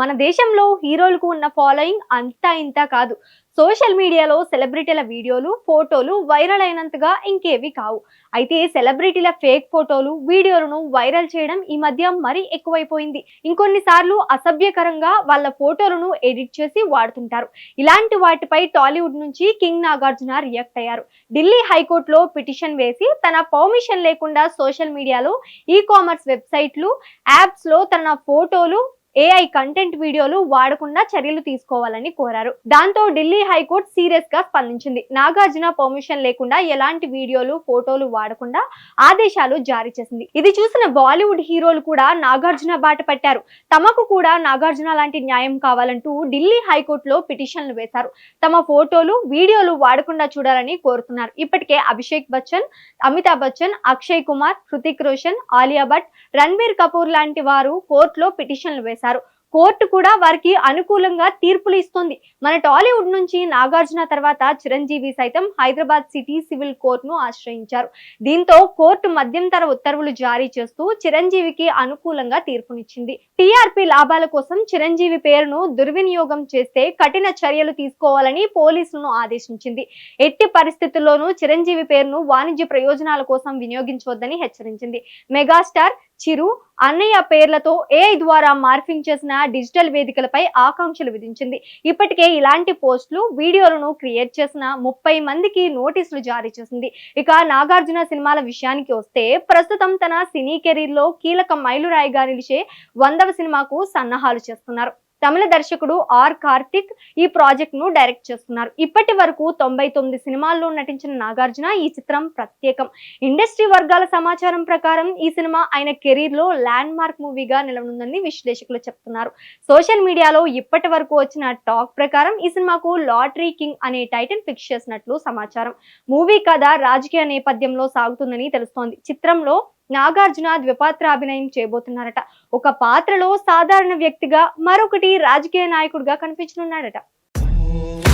మన దేశంలో హీరోలకు ఉన్న ఫాలోయింగ్ అంతా ఇంత కాదు. సోషల్ మీడియాలో సెలబ్రిటీల వీడియోలు ఫోటోలు వైరల్ అయినంతగా ఇంకేవి కావు. అయితే సెలబ్రిటీల ఫేక్ ఫోటోలు వీడియోలను వైరల్ చేయడం ఈ మధ్య మరీ ఎక్కువైపోయింది. ఇంకొన్నిసార్లు అసభ్యకరంగా వాళ్ళ ఫోటోలను ఎడిట్ చేసి వాడుతుంటారు. ఇలాంటి వాటిపై టాలీవుడ్ నుంచి కింగ్ నాగార్జున రియాక్ట్ అయ్యారు. ఢిల్లీ హైకోర్టులో పిటిషన్ వేసి తన పర్మిషన్ లేకుండా సోషల్ మీడియాలో ఈ కామర్స్ వెబ్సైట్లు యాప్స్లో తన ఫోటోలు ఏఐ కంటెంట్ వీడియోలు వాడకుండా చర్యలు తీసుకోవాలని కోరారు. దాంతో ఢిల్లీ హైకోర్టు సీరియస్గా స్పందించింది. నాగార్జున పర్మిషన్ లేకుండా ఎలాంటి వీడియోలు ఫోటోలు వాడకుండా ఆదేశాలు జారీ చేసింది. ఇది చూసిన బాలీవుడ్ హీరోలు కూడా నాగార్జున బాట పట్టారు. తమకు కూడా నాగార్జున లాంటి న్యాయం కావాలంటూ ఢిల్లీ హైకోర్టులో పిటిషన్లు వేశారు. తమ ఫోటోలు వీడియోలు వాడకుండా చూడాలని కోరుతున్నారు. ఇప్పటికే అభిషేక్ బచ్చన్ అమితాబ్ బచ్చన్ అక్షయ్ కుమార్ హృతిక్ రోషన్ ఆలియా భట్ రణ్బీర్ కపూర్ లాంటి వారు కోర్టులో పిటిషన్లు వేశారు. కోర్టు కూడా వారికి అనుకూలంగా తీర్పులు ఇస్తుంది. మన టాలీవుడ్ నుంచి నాగార్జున తర్వాత చిరంజీవి సైతం హైదరాబాద్ సిటీ సివిల్ కోర్టును ఆశ్రయించారు. దీంతో కోర్టు మధ్యంతర ఉత్తర్వులు జారీ చేస్తూ చిరంజీవికి అనుకూలంగా తీర్పునిచ్చింది. టీఆర్పీ లాభాల కోసం చిరంజీవి పేరును దుర్వినియోగం చేస్తే కఠిన చర్యలు తీసుకోవాలని పోలీసులను ఆదేశించింది. ఎట్టి పరిస్థితుల్లోనూ చిరంజీవి పేరును వాణిజ్య ప్రయోజనాల కోసం వినియోగించవద్దని హెచ్చరించింది. మెగాస్టార్ చిరు అన్నయ్య పేర్లతో ఏఐ ద్వారా మార్ఫింగ్ చేసిన డిజిటల్ వేదికలపై ఆకాంక్షలు విధించింది. ఇప్పటికే ఇలాంటి పోస్టులు వీడియోలను క్రియేట్ చేసిన ముప్పై మందికి నోటీసులు జారీ చేసింది. ఇక నాగార్జున సినిమాల విషయానికి వస్తే ప్రస్తుతం తన సినీ కెరీర్లో కీలక మైలురాయిగా నిలిచే వందవ సినిమాకు సన్నాహాలు చేస్తున్నారు. తమిళ దర్శకుడు ఆర్ కార్తిక్ ఈ ప్రాజెక్ట్ను డైరెక్ట్ చేస్తున్నారు. ఇప్పటి వరకు తొంభై తొమ్మిది సినిమాల్లో నటించిన నాగార్జున ఈ చిత్రం ప్రత్యేకం. ఇండస్ట్రీ వర్గాల సమాచారం ప్రకారం ఈ సినిమా ఆయన కెరీర్లో ల్యాండ్ మార్క్ మూవీగా నిలవనుందని విశ్లేషకులు చెప్తున్నారు. సోషల్ మీడియాలో ఇప్పటి వరకు వచ్చిన టాక్ ప్రకారం ఈ సినిమాకు లాటరీ కింగ్ అనే టైటిల్ ఫిక్స్ చేసినట్లు సమాచారం. మూవీ కథ రాజకీయ నేపథ్యంలో సాగుతుందని తెలుస్తోంది. చిత్రంలో నాగార్జున ద్విపాత్రాభినయం చేయబోతున్నారట ఒక పాత్రలో సాధారణ వ్యక్తిగా మరొకటి రాజకీయ నాయకుడిగా కనిపించనున్నాడట Oh.